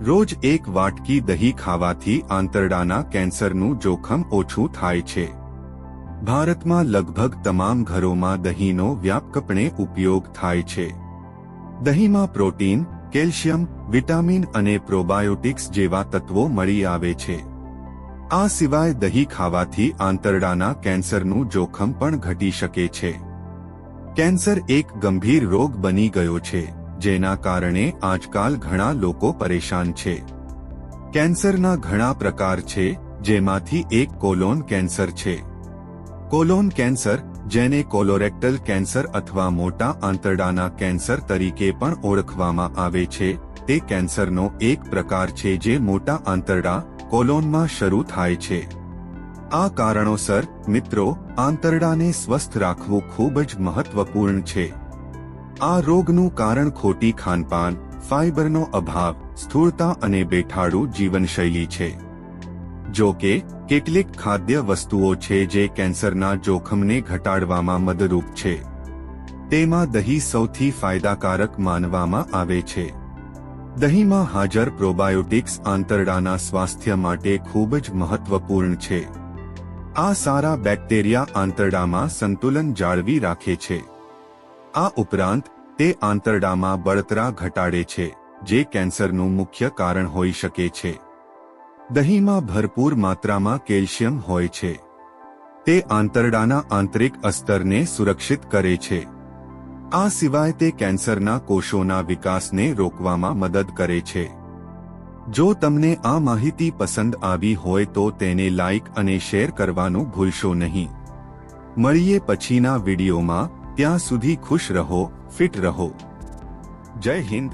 રોજ એક વાટકી દહીં ખાવાથી આંતરડાના કેન્સરનું જોખમ ઓછું થાય છે. ભારતમાં લગભગ તમામ ઘરોમાં દહીંનો વ્યાપકપણે ઉપયોગ થાય છે. દહીંમાં પ્રોટીન, કેલ્શિયમ, વિટામિન અને પ્રોબાયોટિક્સ જેવા તત્વો મળી આવે છે. આ સિવાય દહીં ખાવાથી આંતરડાના કેન્સરનું જોખમ પણ ઘટી શકે છે. કેન્સર એક ગંભીર રોગ બની ગયો છે. જેના કારણે આજકાલ ઘણા લોકો પરેશાન છે. કેન્સરના ઘણા પ્રકાર છે, જેમાંથી એક કોલોન કેન્સર છે. કોલોન કેન્સર, જેને કોલોરેક્ટલ કેન્સર અથવા મોટા આંતરડાના કેન્સર તરીકે પણ ઓળખવામાં આવે છે, તે કેન્સરનો એક પ્રકાર છે જે મોટા આંતરડા કોલોનમાં શરૂ થાય છે. આ કારણોસર, મિત્રો, આંતરડાને સ્વસ્થ રાખવું ખૂબ જ મહત્વપૂર્ણ છે. આ રોગનું કારણ ખોટી ખાનપાન ફાઇબરનો અભાવ, સ્થૂળતા અને બેઠાડું જીવનશૈલી છે. જો કે, કેટલીક ખાદ્ય વસ્તુઓ છે જે કેન્સરના જોખમને ઘટાડવામાં મદદરૂપ છે. તેમાં દહીં સૌથી ફાયદાકારક માનવામાં આવે છે. દહીંમાં હાજર પ્રોબાયોટિક્સ આંતરડાના સ્વાસ્થ્ય માટે ખૂબ જ મહત્વપૂર્ણ છે. આ સારા બેક્ટેરિયા આંતરડામાં સંતુલન જાળવી રાખે છે. આ ઉપરાંત, તે આંતરડામાં બળતરા ઘટાડે છે, જે કેન્સરનું મુખ્ય કારણ હોઈ શકે છે. દહીંમાં ભરપૂર માત્રામાં કેલ્શિયમ હોય છે. તે આંતરડાના આંતરિક અસ્તરને સુરક્ષિત કરે છે. આ સિવાય તે કેન્સરના કોષોના વિકાસને રોકવામાં મદદ કરે છે. જો તમને આ માહિતી પસંદ આવી હોય તો તેને લાઇક અને શેર કરવાનું ભૂલશો નહીં. મળીએ પછીના વિડીયોમાં. ત્યાં સુધી ખુશ રહો ફિટ રહો. જય હિન્દ.